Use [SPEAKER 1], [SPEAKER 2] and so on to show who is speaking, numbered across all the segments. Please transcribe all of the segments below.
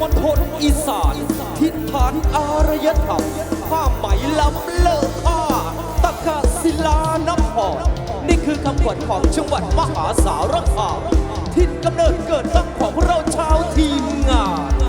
[SPEAKER 1] มณฑลอีสาน ทิศฐานอารยธรรมผ้าไหมล้ำเลิศค่าตะกาศิลานับพรนี่คือคำขวัญของจังหวัดมหาสารคามทิศกำเนิดเกิดตั้งของเราชาวทีมงาน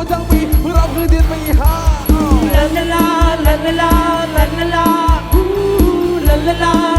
[SPEAKER 1] ว่า
[SPEAKER 2] ทั้งปีเราคือเดือ
[SPEAKER 3] ไม่
[SPEAKER 2] ห่า
[SPEAKER 3] ลาลาลาลา
[SPEAKER 2] ลา
[SPEAKER 3] ลาลาลาลา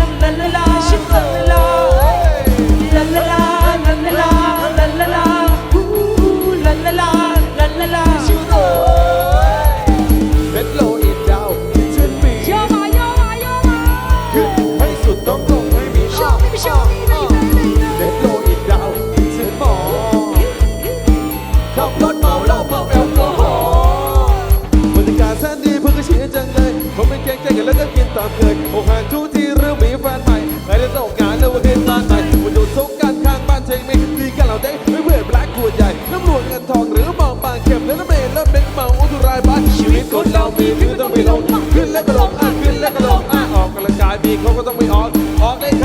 [SPEAKER 3] เขาก็
[SPEAKER 2] ต้อง
[SPEAKER 3] ไปออ
[SPEAKER 2] กอ
[SPEAKER 3] อ
[SPEAKER 2] กได้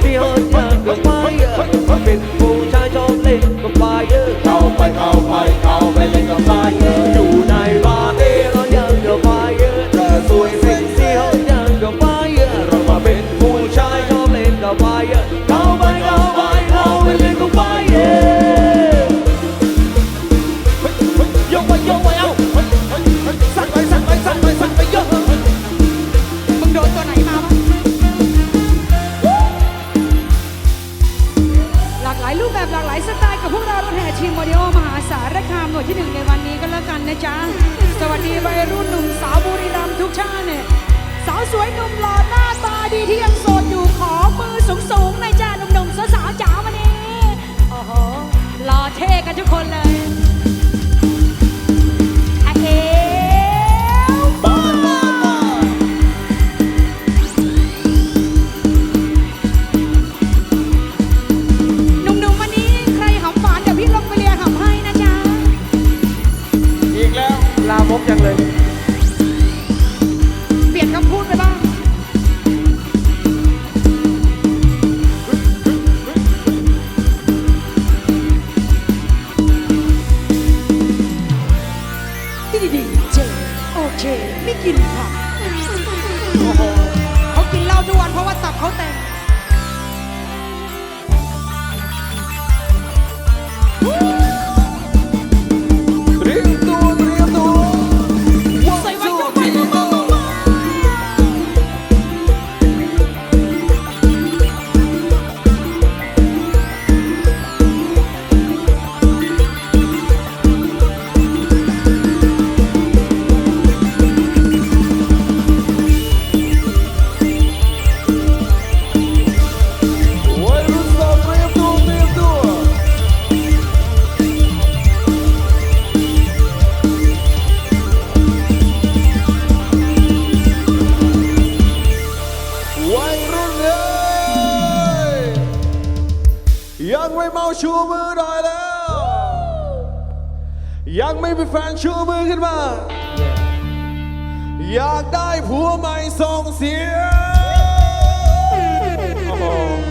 [SPEAKER 2] เมี
[SPEAKER 3] ย
[SPEAKER 2] เธอก็
[SPEAKER 3] ไป
[SPEAKER 2] เป็น
[SPEAKER 1] ผู้ชายชอบเล่นก็ไปเยอะเข้าไปเข้าไปเข้า๊ะ
[SPEAKER 4] ส
[SPEAKER 3] วัสดีวัยรุ่นหนุ่มสาวบุรีรัมย์ทุกชาติเนี่ยสาวสวยหนุ่มหล่อหน้าตาดีที่ยังโสดอยู่ขอมือสูงสูงในจ้าหนุ่มๆสาวๆจ๋าวันนี้โอ้โหหล่อเท่กันทุกคนเลย
[SPEAKER 1] กิ
[SPEAKER 3] นค่ะ
[SPEAKER 1] ชูมือหน่อยแล้ว ยังไม่มีแฟนชูมือขึ้นมา อยากได้ผัวใหม่ส่งเสียง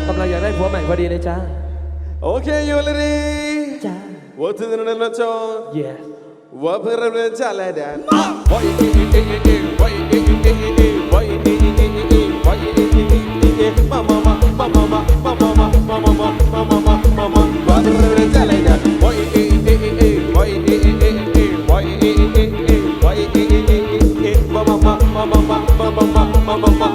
[SPEAKER 2] กำลังอยากได้ผัวใหม่พอดีเลยจ้า
[SPEAKER 1] โอเคอยู่เลยดี
[SPEAKER 2] จ้า
[SPEAKER 1] วัตถุนันละจง
[SPEAKER 2] yes
[SPEAKER 1] วั
[SPEAKER 3] ตถุนันละ
[SPEAKER 1] จ้าแล
[SPEAKER 3] ดัน
[SPEAKER 2] วายดีดี
[SPEAKER 1] ดีดี
[SPEAKER 2] วั
[SPEAKER 3] ยดีดีดีดีวัยดี
[SPEAKER 1] ดีดีดีวั
[SPEAKER 2] ย
[SPEAKER 3] ดีดีดีดี
[SPEAKER 2] มา
[SPEAKER 3] มามามามามา
[SPEAKER 1] มามามามามา bum bum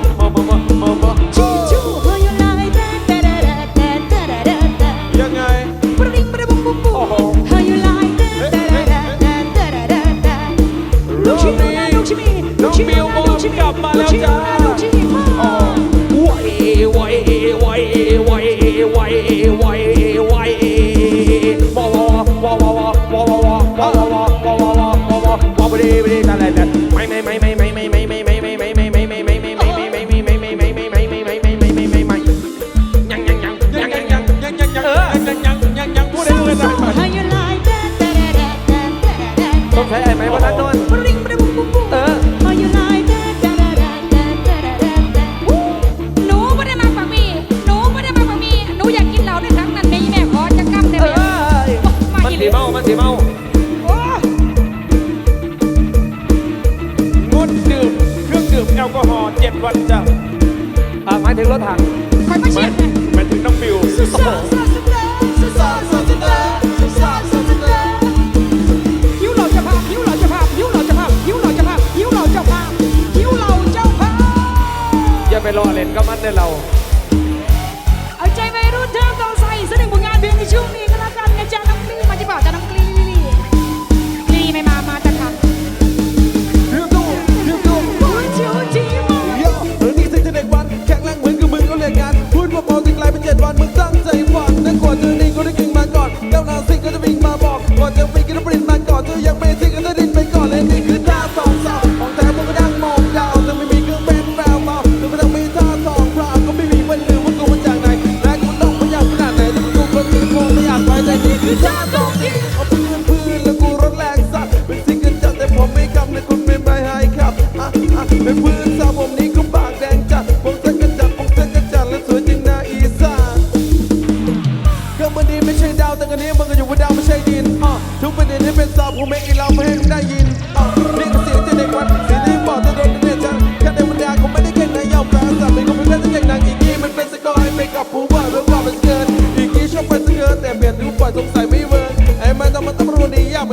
[SPEAKER 1] estimado. 叫那。 ดาวไม่ใช่ยินทุกประเด็นที่เป็นสอบกูไม่อีเราไม่ให้มึงได้ยินนี่คืเสียงจากเด็กวันเสียงที่บอกจะโดนในเน็ตจังแค่ในบรรดากูไม่ได้เก่งในะยอมแปลสับเป็นกูเป็นแค่ตั้งแต่นางอีกี้มันเป็นสกอร์ให้เปกับผู้ว่าเรื่องวามเป็นเกินอีกี้ชอบไปเกิอแต่เบียดทุกฝ่ายสงสัยไม่เวิร์กไอ้แม่ต้องมานต้งรู้ดียากไม